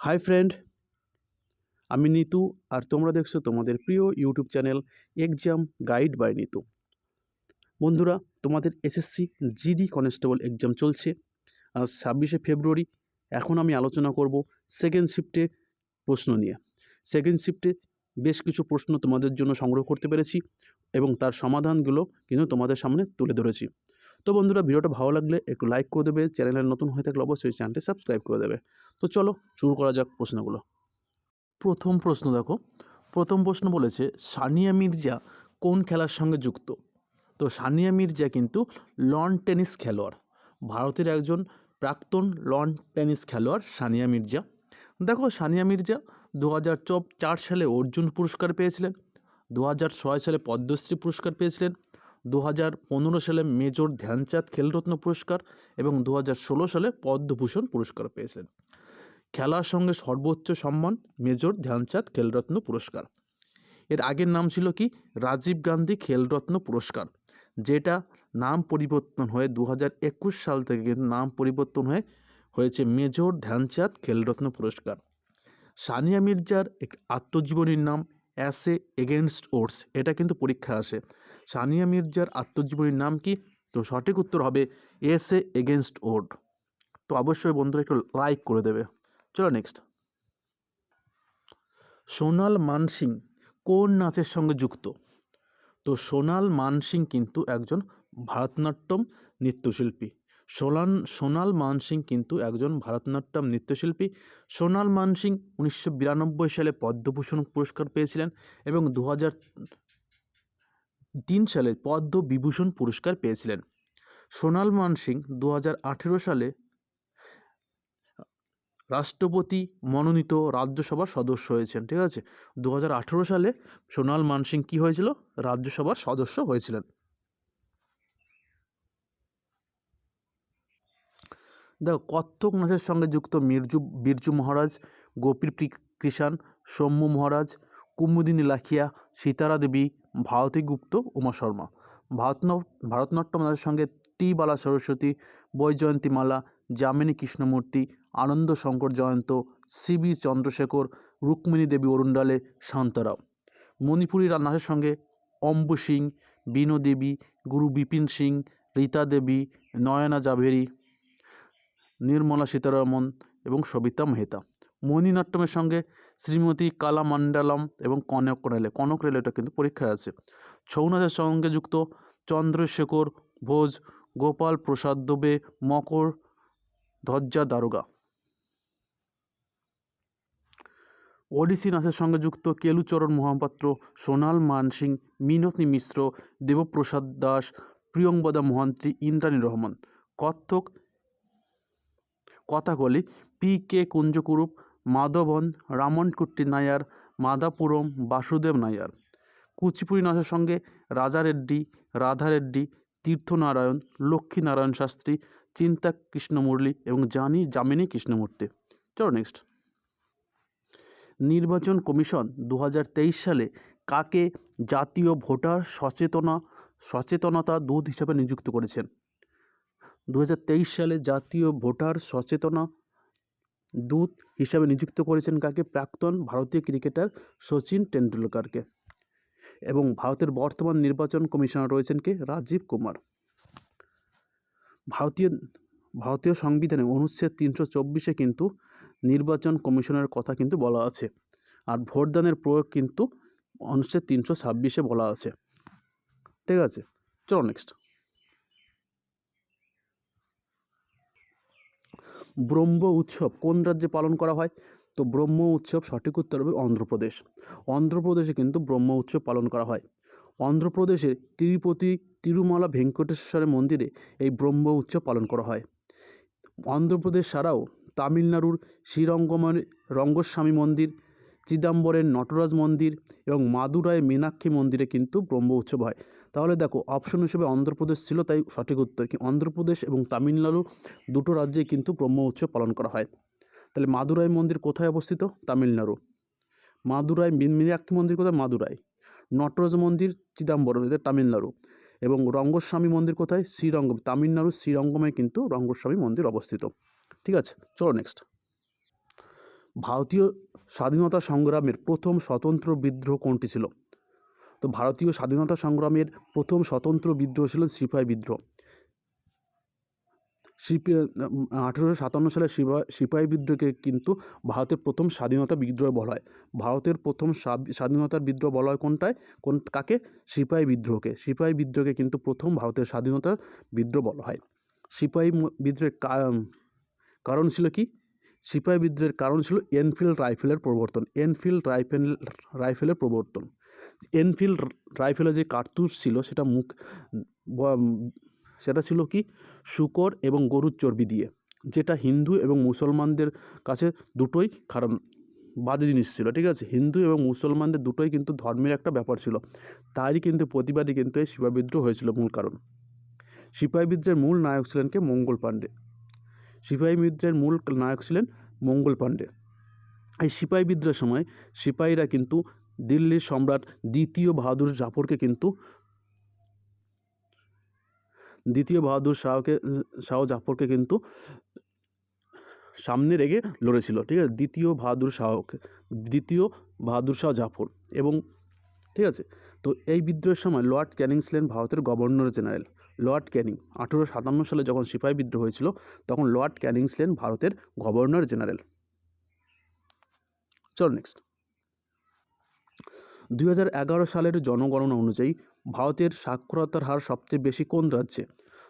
Hi friend, আমি নিতু আর তোমরা দেখছ তোমাদের প্রিয় YouTube channel exam guide by Nitu. বন্ধুরা, তোমাদের এসএসসি জিডি কনস্টেবল এক্সাম চলছে। আজ ছাব্বিশে ফেব্রুয়ারি, এখন আমি আলোচনা করব সেকেন্ড শিফটে প্রশ্ন নিয়ে। সেকেন্ড শিফটে বেশ কিছু প্রশ্ন তোমাদের জন্য সংগ্রহ করতে পেরেছি এবং তার সমাধানগুলো কিন্তু তোমাদের সামনে তুলে ধরেছি। তো বন্ধুরা ভিডিওটা ভালো লাগলে একটু লাইক করে দেবে চ্যানেলে নতুন হয়ে থাকলে অবশ্যই চ্যানেলটি সাবস্ক্রাইব করে দেবে। তো চলো শুরু করা যাক প্রশ্নগুলো। প্রথম প্রশ্ন দেখো, প্রথম প্রশ্ন বলেছে, সানিয়া মির্জা কোন খেলার সঙ্গে যুক্ত? তো সানিয়া মির্জা কিন্তু লন টেনিস খেলোয়াড়। ভারতের একজন প্রাক্তন লন টেনিস খেলোয়াড় সানিয়া মির্জা। দেখো, সানিয়া মির্জা দু হাজার চার সালে অর্জুন পুরস্কার পেয়েছিলেন দু হাজার ছয় সালে পদ্মশ্রী পুরস্কার পেয়েছিলেন দু হাজার পনেরো সালে মেজর ধ্যানচাঁদ খেলরত্ন পুরস্কার এবং দু হাজার ষোলো সালে পদ্মভূষণ পুরস্কার পেয়েছেন। খেলার সঙ্গে সর্বোচ্চ সম্মান, মেজর ধ্যানচাঁদ খেলরত্ন পুরস্কার। এর আগের নাম ছিল কি? রাজীব গান্ধী খেলরত্ন পুরস্কার, যেটা নাম পরিবর্তন হয়ে দু হাজার একুশ সাল থেকে কিন্তু নাম পরিবর্তন হয়ে হয়েছে মেজর ধ্যানচাঁদ খেলরত্ন পুরস্কার। সানিয়া মির্জার এক আত্মজীবনীর নাম অ্যাসে এগেনস্ট ওর্স এটা কিন্তু পরীক্ষা আসে। সানিয়া মির্জার আত্মজীবনীর নাম কি? তো সঠিক উত্তর হবে এস এ এগেনস্ট ওড। তো অবশ্যই বন্ধুরা একটু লাইক করে দেবে। চলো নেক্সট। সোনাল মানসিং কোন নাচের সঙ্গে যুক্ত? তো সোনাল মানসিং কিন্তু একজন ভারতনাট্যম নৃত্যশিল্পী। সোলান, সোনাল মানসিং কিন্তু একজন ভারতনাট্যম নৃত্যশিল্পী। সোনাল মানসিং উনিশশো বিরানব্বই সালে পদ্মভূষণ পুরস্কার পেয়েছিলেন এবং দু হাজার তিন সালে পদ্মবিভূষণ পুরস্কার পেয়েছিলেন। সোনাল মানসিং দু হাজার আঠেরো সালে রাষ্ট্রপতি মনোনীত রাজ্যসভার সদস্য হয়েছেন, ঠিক আছে? দু হাজার আঠেরো সালে সোনাল মানসিং কী হয়েছিল? রাজ্যসভার সদস্য হয়েছিলেন। দেখো, কত্থক নাচের সঙ্গে যুক্ত মির্জু, বিরজু মহারাজ গোপীর কৃষাণ, সৌম্য মহারাজ কুমুদিনী লাখিয়া সীতারা দেবী ভারতী গুপ্ত উমা শর্মা। ভারতন ভারতনাট্যম নাচের সঙ্গে T Bala Saraswati, Vyjayanthi Mala, Yamini Krishnamurthy, Ananda Shankar Jayant C B Chandrasekhar, Rukmini Devi Arundale Shantarao. Manipuri নাচের সঙ্গে অম্বু সিং, বিনো দেবী, গুরু বিপিন সিং, রীতা দেবী, নয়না জাভেরি, নির্মলা সীতারামন এবং সবিতা মেহতা। মণিনাট্যমের সঙ্গে শ্রীমতী কালামান্ডালম এবং কনক রেলে। কনক রেলে এটা কিন্তু পরীক্ষায় আছে। ছৌ নাচের সঙ্গে যুক্ত চন্দ্রশেখর ভোজ, গোপাল প্রসাদ দবে, মকর ধ্বজা দারোগা। ওডিসি নাচের সঙ্গে যুক্ত Kelucharan Mohapatra Sonal Mansingh, Minati Mishra, Debaprasad Das Priyambada Mohanty Indrani Rahman. Kathak Kathakali, P K Kunchukurup Madhavan Ramankutty Nair, Madapuram, Vasudev Nair. Kuchipudi নাচের সঙ্গে রাজা রেড্ডি, রাধা রেড্ডি, তীর্থনারায়ণ, লক্ষ্মীনারায়ণ শাস্ত্রী, চিন্তা কৃষ্ণমুরলী এবং জানি যামিনী কৃষ্ণমূর্তি। চলো নেক্সট নির্বাচন কমিশন দু হাজার তেইশ সালে কাকে জাতীয় ভোটার সচেতনা, সচেতনতা দূত হিসাবে নিযুক্ত করেছেন? দু হাজার তেইশ সালে জাতীয় ভোটার সচেতনা দূত হিসাবে নিযুক্ত করেছেন কাকে? প্রাক্তন ভারতীয় ক্রিকেটার সচিন টেন্ডুলকারকে এবং ভারতের বর্তমান নির্বাচন কমিশনার রয়েছেন কে? রাজীব কুমার। ভারতীয় ভারতীয় সংবিধানে অনুচ্ছেদ তিনশো চব্বিশে কিন্তু নির্বাচন কমিশনের কথা কিন্তু বলা আছে। আর ভোটদানের প্রয়োগ কিন্তু অনুচ্ছেদ তিনশো ছাব্বিশে বলা আছে। ঠিক আছে, চলো নেক্সট ব্রহ্ম উৎসব কোন রাজ্যে পালন করা হয়? তো ব্রহ্ম উৎসব সঠিক উত্তর হবে অন্ধ্রপ্রদেশ। অন্ধ্রপ্রদেশে কিন্তু ব্রহ্ম উৎসব পালন করা হয়। অন্ধ্রপ্রদেশের তিরুপতি তিরুমালা ভেঙ্কটেশ্বরের মন্দিরে এই ব্রহ্ম উৎসব পালন করা হয়। অন্ধ্রপ্রদেশ ছাড়াও তামিলনাড়ুর শ্রীরঙ্গময় রঙ্গস্বামী মন্দির, চিদাম্বরের নটরাজ মন্দির এবং মাদুরায় মীনাক্ষী মন্দিরে কিন্তু ব্রহ্ম উৎসব হয়। তাহলে দেখো অপশন হিসেবে অন্ধ্রপ্রদেশ ছিল, তাই সঠিক উত্তর কি? অন্ধ্রপ্রদেশ এবং তামিলনাড়ু দুটো রাজ্যে কিন্তু ব্রহ্ম উৎসব পালন করা হয়। তাহলে মাদুরাই মন্দির কোথায় অবস্থিত? তামিলনাড়ু। মাদুরাই, মীনাক্ষী মন্দির কোথায়? মাদুরাই। নটরাজ মন্দির, চিদাম্বরম, এদের তামিলনাড়ু। এবং রঙ্গস্বামী মন্দির কোথায়? শ্রীরঙ্গম। তামিলনাড়ুর শ্রীরঙ্গমে কিন্তু রঙ্গস্বামী মন্দির অবস্থিত। ঠিক আছে, চলো নেক্সট ভারতীয় স্বাধীনতা সংগ্রামের প্রথম স্বতন্ত্র বিদ্রোহ কোনটি ছিল? তো ভারতীয় স্বাধীনতা সংগ্রামের প্রথম স্বতন্ত্র বিদ্রোহ ছিল সিপাহী বিদ্রোহ। সিপি আঠেরোশো সাতান্ন সালে সিপা- সিপাহী বিদ্রোহকে কিন্তু ভারতের প্রথম স্বাধীনতা বিদ্রোহ বলা হয়। ভারতের প্রথম স্বাধী- স্বাধীনতার বিদ্রোহ বলা হয় কোনটায়? কোন, কাকে? সিপাহী বিদ্রোহকে। সিপাহী বিদ্রোহকে কিন্তু প্রথম ভারতের স্বাধীনতার বিদ্রোহ বলা হয়। সিপাহী বিদ্রোহের কারণ ছিল কি? সিপাহী বিদ্রোহের কারণ ছিল এনফিল্ড রাইফেলের প্রবর্তন। এনফিল্ড রাইফেল, রাইফেলের প্রবর্তন। এনফিল্ড রাইফেলে যে কার্তুস ছিল, সেটা মুখ সেটা ছিল কি? শুকর এবং গরুর চর্বি দিয়ে, যেটা হিন্দু এবং মুসলমানদের কাছে দুটোই খারাপ, বাজে জিনিস ছিল, ঠিক আছে? হিন্দু এবং মুসলমানদের দুটোই কিন্তু ধর্মের একটা ব্যাপার ছিল। তারই কিন্তু প্রতিবাদী কিন্তু এই সিপাহী বিদ্রোহ হয়েছিল মূল কারণ। সিপাহী বিদ্রোহের মূল নায়ক ছিলেন কে? মঙ্গল পাণ্ডে। সিপাহী বিদ্রোহের মূল নায়ক ছিলেন মঙ্গল পাণ্ডে। এই সিপাহী বিদ্রোহের সময় সিপাহীরা কিন্তু দিল্লির সম্রাট দ্বিতীয় বাহাদুর জাফরকে কিন্তু দ্বিতীয় বাহাদুর শাহকে, শাহ জাফরকে কিন্তু সামনে রেগে লড়েছিল, ঠিক আছে? দ্বিতীয় বাহাদুর শাহকে, দ্বিতীয় বাহাদুর শাহ জাফর এবং, ঠিক আছে? তো এই বিদ্রোহের সময় লর্ড ক্যানিং ছিলেন ভারতের গভর্নর জেনারেল লর্ড ক্যানিং আঠেরোশো সাতান্ন সালে যখন সিপাহী বিদ্রোহ হয়েছিল, তখন লর্ড ক্যানিং ছিলেন ভারতের গভর্নর জেনারেল। চল নেক্সট দুই হাজার এগারো সালের জনগণনা অনুযায়ী ভারতের সাক্ষরতার হার সবচেয়ে বেশি কোন রাজ্যে?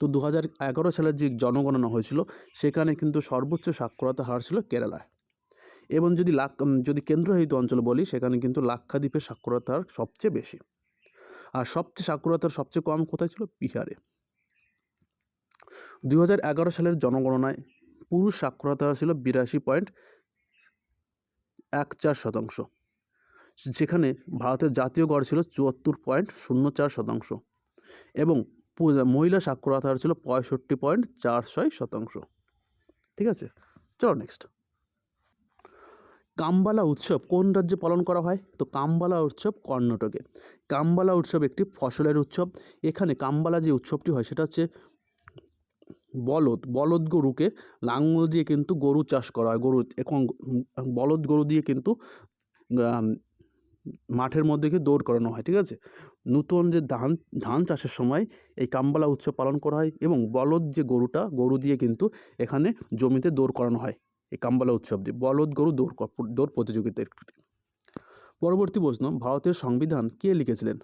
তো দু হাজার এগারো সালের যে জনগণনা হয়েছিল সেখানে কিন্তু সর্বোচ্চ সাক্ষরতা হার ছিল কেরালায়। এবং যদি উম, যদি কেন্দ্রশাসিত অঞ্চল বলি সেখানে কিন্তু লাক্ষাদ্বীপের সাক্ষরতার হার সবচেয়ে বেশি। আর সবচেয়ে সাক্ষরতার সবচেয়ে কম কোথায় ছিল? বিহারে। দু হাজার এগারো সালের জনগণনায় পুরুষ সাক্ষরতা ছিল বিরাশি পয়েন্ট এক চার শতাংশ। যেখানে ভারতের জাতীয় গড় ছিল চুয়াত্তর পয়েন্ট শূন্য চার শতাংশ এবং মহিলা সাক্ষরতা ছিল পঁয়ষট্টি পয়েন্ট চার ছয় শতাংশ। ঠিক আছে? চলো নেক্সট কাম্বালা উৎসব কোন রাজ্যে পালন করা হয়? তো কাম্বালা উৎসব কর্ণাটকে। কাম্বালা উৎসব একটি ফসলের উৎসব। এখানে কাম্বালা যে উৎসবটি হয় সেটা হচ্ছে বলদ। বলদ গরুকে লাঙল দিয়ে কিন্তু গরু চাষ করা হয়। গরু, এখন বলদ গরু দিয়ে কিন্তু মাঠের মধ্যে গিয়ে দৌড় করানো হয়, ঠিক আছে? নূতন যে ধান ধান চাষের সময় এই কাম্বালা উৎসব পালন করা হয় এবং বলদ যে গরুটা, গরু দিয়ে কিন্তু এখানে জমিতে দৌড় করানো হয়, এই কাম্বালা উৎসব দিয়ে। বলদ গরু দৌড় দৌড় প্রতিযোগিতা পরবর্তী প্রশ্ন ভারতের সংবিধান কে লিখেছিলেন?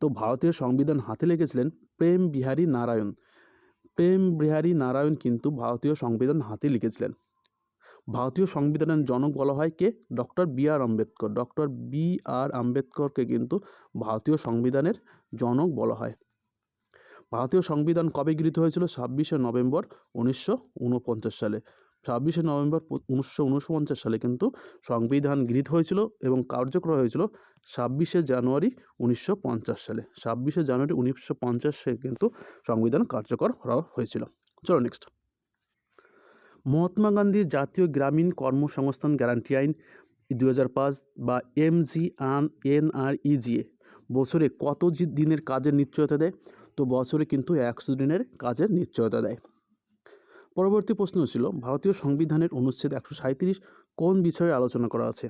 তো ভারতের সংবিধান হাতে লিখেছিলেন প্রেম বিহারী নারায়ণ। প্রেম বিহারী নারায়ণ কিন্তু ভারতীয় সংবিধান হাতে লিখেছিলেন। ভারতীয় সংবিধানের জনক বলা হয় কে? Doctor B R Ambedkar. Doctor B R আম্বেদকরকে কিন্তু ভারতীয় সংবিধানের জনক বলা হয়। ভারতীয় সংবিধান কবে গৃহীত হয়েছিল? ছাব্বিশে নভেম্বর উনিশশো উনপঞ্চাশ সালে। ছাব্বিশে নভেম্বর উনিশশো উনপঞ্চাশ সালে কিন্তু সংবিধান গৃহীত হয়েছিল এবং কার্যকর হয়েছিল ছাব্বিশে জানুয়ারি উনিশশো পঞ্চাশ সালে। ছাব্বিশে জানুয়ারি উনিশশো পঞ্চাশ সালে কিন্তু সংবিধান কার্যকর করা হয়েছিল। চলো নেক্সট মহাত্মা গান্ধীর জাতীয় গ্রামীণ কর্মসংস্থান গ্যারান্টি আইন দু হাজার পাঁচ বা এমজি আন এনআরইজিএ বছরে কত দিনের কাজের নিশ্চয়তা দেয়? তো বছরে কিন্তু একশো দিনের কাজের নিশ্চয়তা দেয়। পরবর্তী প্রশ্ন ছিল, ভারতীয় সংবিধানের অনুচ্ছেদ একশো সাঁইত্রিশ কোন বিষয়ে আলোচনা করা আছে?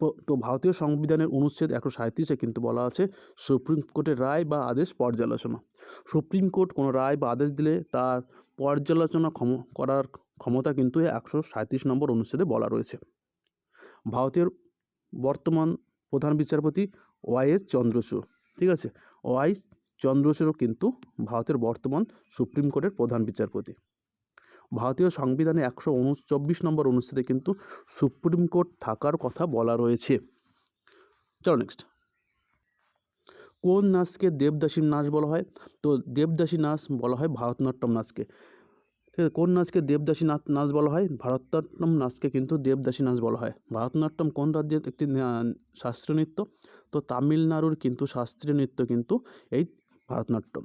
তো- ভারতীয় সংবিধানের অনুচ্ছেদ একশো সাঁইত্রিশে কিন্তু বলা আছে, সুপ্রিম কোর্টের রায় বা আদেশ পর্যালোচনা। সুপ্রিম কোর্ট কোনো রায় বা আদেশ দিলে তার পর্যালোচনা ক্ষম, করার ক্ষমতা কিন্তু একশো সাঁইত্রিশ নম্বর অনুচ্ছেদে বলা রয়েছে। ভারতের বর্তমান প্রধান বিচারপতি ওয়াই এস চন্দ্রচূড়, ঠিক আছে? ওয়াই চন্দ্রচূড় কিন্তু ভারতের বর্তমান সুপ্রিম কোর্টের প্রধান বিচারপতি। ভারতীয় সংবিধানে একশো চব্বিশ নম্বর অনুচ্ছেদে কিন্তু সুপ্রিম কোর্ট থাকার কথা বলা রয়েছে। চলো নেক্সট কোন নাচকে দেবদাসী নাচ বলা হয়? তো দেবদাসী নাচ বলা হয় ভারতনাট্যম নাচকে। কোন নাচকে দেবদাসী নাচ নাচ বলা হয়? ভারতনাট্যম নাচকে কিন্তু দেবদাসী নাচ বলা হয়। ভারতনাট্যম কোন রাজ্যের একটি শাস্ত্রীয় নৃত্য? তো তামিলনাড়ুর কিন্তু শাস্ত্রীয় নৃত্য কিন্তু এই ভারতনাট্যম।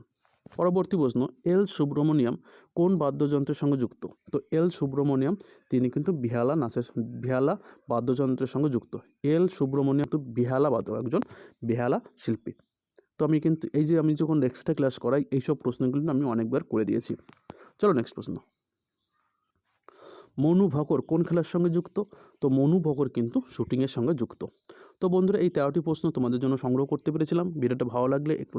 পরবর্তী প্রশ্ন, এল সুব্রমণিয়াম কোন বাদ্যযন্ত্রের সঙ্গে যুক্ত? তো এল সুব্রমণিয়াম, তিনি কিন্তু বিহালা নাচের, বিহালা বাদ্যযন্ত্রের সঙ্গে যুক্ত। এল সুব্রমণিয়াম তো বিহালা বাদ্য, একজন বিহালা শিল্পী। তো আমি কিন্তু এই যে আমি যখন এক্সট্রা ক্লাস করাই, এইসব প্রশ্নগুলো আমি অনেকবার করে দিয়েছি। চলো নেক্সট প্রশ্ন। মনু ভকর কোন খেলার সঙ্গে যুক্ত? তো মনু ভকর কিন্তু শুটিংয়ের সঙ্গে যুক্ত। তো বন্ধুরা, এই তেরোটি প্রশ্ন তোমাদের জন্য সংগ্রহ করতে পেরেছিলাম। ভিডিওটা ভালো লাগলে একটু